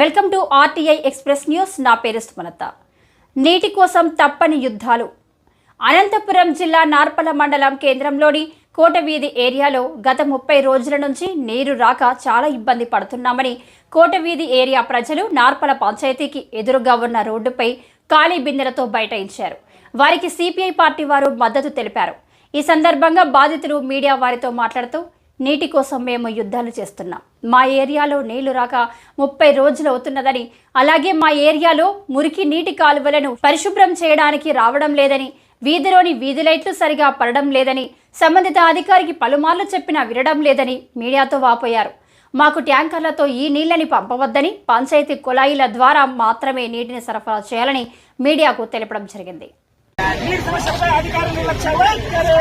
Welcome to RTI express news. నా పేరు సుమలత. నీటి కోసం తప్పని యుద్ధాలు. అనంతపురం జిల్లా నార్పల మండలం కేంద్రంలోని కోటవీధి ఏరియాలో గత ముప్పై రోజుల నుంచి నీరు రాక చాలా ఇబ్బంది పడుతున్నామని కోటవీధి ఏరియా ప్రజలు నార్పల పంచాయతీకి ఎదురుగా ఉన్న రోడ్డుపై ఖాళీ బిందెలతో బైఠాయించారు. వారికి సిపిఐ పార్టీ వారు మద్దతు తెలిపారు. ఈ సందర్భంగా బాధితులు మీడియా వారితో మాట్లాడుతూ నీటి కోసం మేము యుద్ధాలు చేస్తున్నాం. మా ఏరియాలో నీళ్ళు రాక ముప్పై రోజులు అవుతున్నదని అలాగే మా ఏరియాలో మురికి నీటి కాలువలను పరిశుభ్రం చేయడానికి రావడం లేదని వీధిలోని వీధి లైట్లు సరిగా పడడం లేదని సంబంధిత అధికారికి పలుమార్లు చెప్పినా వినడం లేదని మీడియాతో వాపోయారు. మాకు ట్యాంకర్లతో ఈ నీళ్ళని పంపవద్దని పంచాయతీ కుళాయిల ద్వారా మాత్రమే నీటిని సరఫరా చేయాలని మీడియాకు తెలపడం జరిగింది. నీటి సమస్యలపై అధికారులు నిర్లక్ష్య వైఖరి.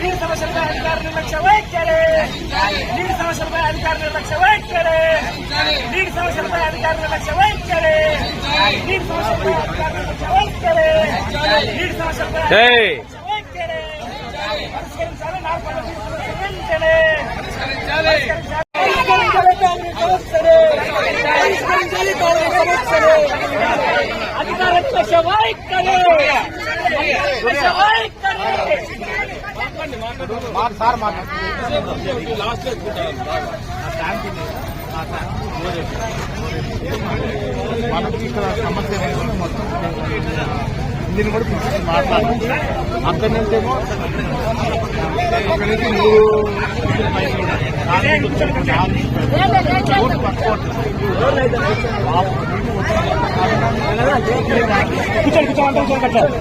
నీటి సమస్యలపై అధికారులు నిర్లక్ష్య వైఖరి. నీటి సమస్యలపై అధికారులు నిర్లక్ష్య వైఖరి. నీటి సమస్యలపై అధికారులు నిర్లక్ష్య వైఖరి. నీటి సమస్యలపై అధికారులు నిర్లక్ష్య వైఖరి. నీటి సమస్యలపై పరిష్కరించాలి సమస్యలు పరిష్కరించాలి కాంగ్రెస్ సమస్యలు అధికార నిర్లక్ష్య వైఖరి నిర్లక్ష్య వైఖరి మనకి ఇక్కడ సమస్య మొత్తం దీన్ని కూడా పిలిచి మాట్లాడు అక్కడి నుంచేమో అక్కడి నుంచి మూడు రోడ్డు పట్టుకోవట్లేదు. కూర్చోండి కూర్చోండి కూర్చోండి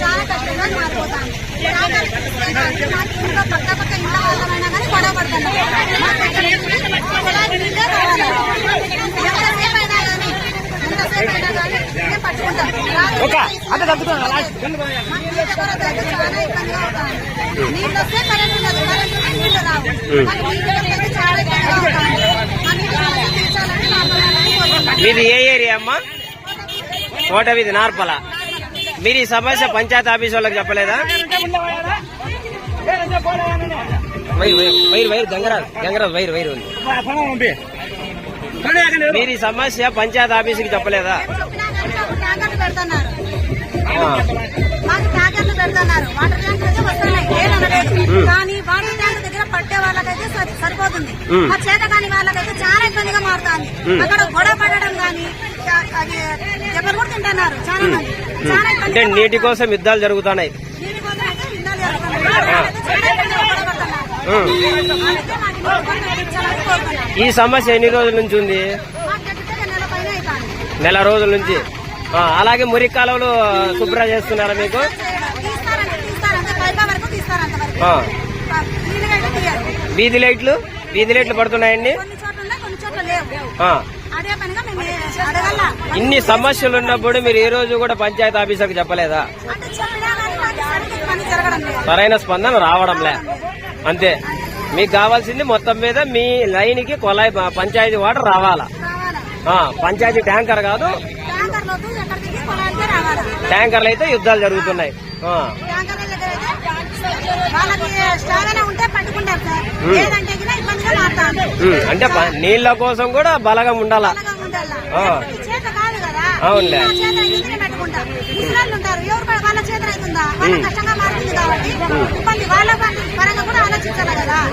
చాలా కష్టంగా మారిపోతాను మాకు పక్క పక్క ఇంట్లో వాళ్ళమైనా కానీ గొడవ పడుతున్నాం ఎంతసేపు అయినా కానీ ఎంతసేపు అయినా కానీ మేము పట్టుకుంటాం. లాస్ట్ నీళ్ళ వస్తే కరెంట్ ఉండదు కరెంట్ ఉంటే నీళ్ళు రావు చాలా ఇబ్బందిగా నీళ్ళు తీర్చాలని మా పొలాలని కోరుకుంటున్నాం. మీది ఏ ఏరియా అమ్మా? కోట వీధి నార్పల. మీరు ఈ సమస్య పంచాయతీ ఆఫీస్ వాళ్ళకి చెప్పలేదా? Wire wire Gangaraj Gangaraj wire wire ఉంది. మీరు ఈ సమస్య పంచాయతీ ఆఫీస్కి చెప్పలేదా? పెడుతున్నారు. మాకు ట్యాంకర్లు పెడుతున్నారు. వాటర్ వస్తున్నాయి. కానీ వాటర్ ట్యాంకర్ దగ్గర పట్టే వాళ్ళకైతే సరి- సరిపోతుంది. చేత కాని వాళ్ళకైతే చాలా ఇబ్బందిగా మారుతుంది. అక్కడ గొడవ పడడం కానీ అది ఎవరు కూడా తింటున్నారు చాలా మంది. అంటే నీటి కోసం యుద్ధాలు జరుగుతున్నాయి. నీటి కోసం అయితే యుద్ధాలు జరుగుతున్నాయి. ఈ సమస్య ఎన్ని రోజుల నుంచి ఉంది? నెల రోజుల నుంచి. అలాగే మురికి కాలువలు శుభ్రం చేస్తున్నారా మీకు? వీధి లైట్లు వీధి లైట్లు? పడుతున్నాయండి? ఇన్ని సమస్యలు ఉన్నప్పుడు మీరు ఏ రోజు కూడా పంచాయతీ ఆఫీసర్కి చెప్పలేదా? సరైన స్పందన రావడంలే అంతే. మీకు కావాల్సింది మొత్తం మీద మీ లైన్కి కొలాయి పంచాయతీ వాటర్ రావాలా? పంచాయతీ ట్యాంకర్ కాదు ట్యాంకర్లు అయితే యుద్ధాలు జరుగుతున్నాయి. అంటే నీళ్ళ కోసం కూడా బలగం ఉండాలా? అవునులే.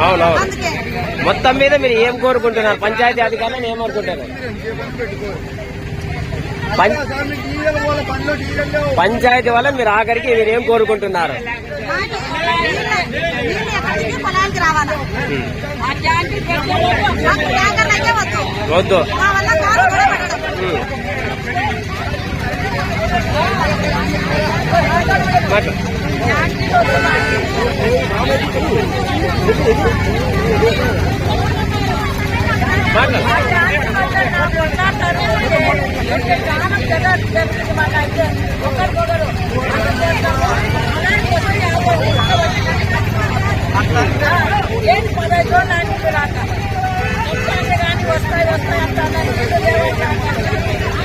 అవునవును. మొత్తం మీద మీరు ఏం కోరుకుంటున్నారు? పంచాయతీ అధికారులను ఏమనుకుంటున్నారు పం- పంచాయతీ వల్ల మీరు ఆఖరికి మీరు ఏం కోరుకుంటున్నారు? వద్దు. వద్దు మా